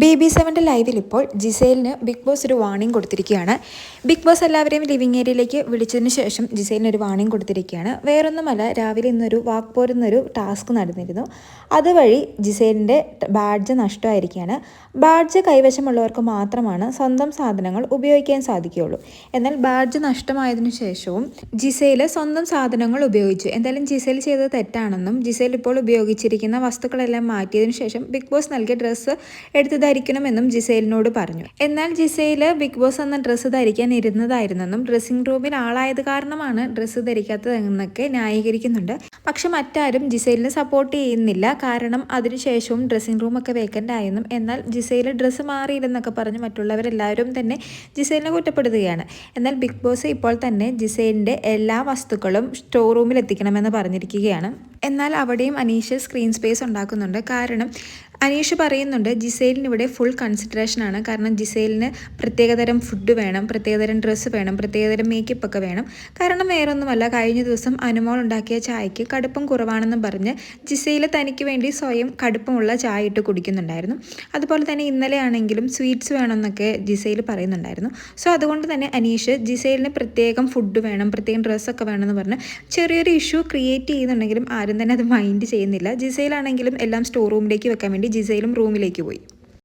B B സെവന്റെ ലൈവിൽ ഇപ്പോൾ ജിസേലിന് ബിഗ് ബോസ് ഒരു വാണിംഗ് കൊടുത്തിരിക്കുകയാണ്. ബിഗ് ബോസ് എല്ലാവരെയും ലിവിംഗ് ഏരിയയിലേക്ക് വിളിച്ചതിന് ശേഷം ജിസേലിന് ഒരു വാണിംഗ് കൊടുത്തിരിക്കുകയാണ്. വേറൊന്നുമല്ല രാവിലെ ഇന്നൊരു വാക്ക് പോരുന്നൊരു ടാസ്ക് നടന്നിരുന്നു. അതുവഴി ജിസേലിന്റെ ബാഡ്ജ് നഷ്ടമായിരിക്കുകയാണ്. ബാഡ്ജ് കൈവശമുള്ളവർക്ക് മാത്രമാണ് സ്വന്തം സാധനങ്ങൾ ഉപയോഗിക്കാൻ സാധിക്കുകയുള്ളൂ. എന്നാൽ ബാഡ്ജ് നഷ്ടമായതിനു ശേഷവും ജിസേൽ സ്വന്തം സാധനങ്ങൾ ഉപയോഗിച്ചു. എന്തായാലും ജിസേൽ ചെയ്തത് തെറ്റാണെന്നും ജിസേൽ ഇപ്പോൾ ഉപയോഗിച്ചിരിക്കുന്ന വസ്തുക്കളെല്ലാം മാറ്റിയതിനു ശേഷം ബിഗ് ബോസ് നൽകിയ ഡ്രസ്സ് എടുത്ത് ധരിക്കണമെന്നും ജിസേലിനോട് പറഞ്ഞു. എന്നാൽ ജിസേൽ ബിഗ് ബോസ് എന്ന ഡ്രസ്സ് ധരിക്കാൻ ഇരുന്നതായിരുന്നെന്നും ഡ്രസ്സിംഗ് റൂമിൽ ആളായത് കാരണമാണ് ഡ്രസ്സ് ധരിക്കാത്തതെന്നൊക്കെ ന്യായീകരിക്കുന്നുണ്ട്. പക്ഷെ മറ്റാരും ജിസൈലിനെ സപ്പോർട്ട് ചെയ്യുന്നില്ല. കാരണം അതിനുശേഷവും ഡ്രസ്സിംഗ് റൂമൊക്കെ വേക്കന്റ് ആയെന്നും എന്നാൽ ജിസയിൽ ഡ്രസ്സ് മാറിയില്ലെന്നൊക്കെ പറഞ്ഞ് മറ്റുള്ളവരെല്ലാവരും തന്നെ ജിസേലിനെ കുറ്റപ്പെടുത്തുകയാണ്. എന്നാൽ ബിഗ് ബോസ് ഇപ്പോൾ തന്നെ ജിസേലിന്റെ എല്ലാ വസ്തുക്കളും സ്റ്റോർ റൂമിൽ എത്തിക്കണമെന്ന് പറഞ്ഞിരിക്കുകയാണ്. എന്നാൽ അവിടെയും അനീഷ് സ്ക്രീൻ സ്പേസ് ഉണ്ടാക്കുന്നുണ്ട്. കാരണം അനീഷ് പറയുന്നുണ്ട് ജിസൈലിന് ഇവിടെ ഫുൾ കൺസിഡറേഷൻ ആണ്. കാരണം ജിസൈലിന് പ്രത്യേകതരം ഫുഡ് വേണം പ്രത്യേകതരം ഡ്രസ്സ് വേണം പ്രത്യേകതരം മേക്കപ്പ് ഒക്കെ വേണം. കാരണം വേറൊന്നുമല്ല കഴിഞ്ഞ ദിവസം അനുമോൾ ഉണ്ടാക്കിയ ചായക്ക് കടുപ്പം കുറവാണെന്ന് പറഞ്ഞ് ജിസൈൽ തനിക്ക് വേണ്ടി സ്വയം കടുപ്പമുള്ള ചായ ഇട്ട് കുടിക്കുന്നുണ്ടായിരുന്നു. അതുപോലെ തന്നെ ഇന്നലെ ആണെങ്കിലും സ്വീറ്റ്സ് വേണമെന്നൊക്കെ ജിസൈൽ പറയുന്നുണ്ടായിരുന്നു. സോ അതുകൊണ്ട് തന്നെ അനീഷ് ജിസൈലിന് പ്രത്യേകം ഫുഡ് വേണം പ്രത്യേകം ഡ്രസ്സൊക്കെ വേണമെന്ന് പറഞ്ഞ് ചെറിയൊരു ഇഷ്യൂ ക്രിയേറ്റ് ചെയ്യുന്നുണ്ടെങ്കിലും ആരും തന്നെ അത് മൈൻഡ് ചെയ്യുന്നില്ല. ജിസൈലാണെങ്കിലും എല്ലാം സ്റ്റോർ റൂമിലേക്ക് വെക്കാൻ ജിസയിലും റൂമിലേക്ക് പോയി.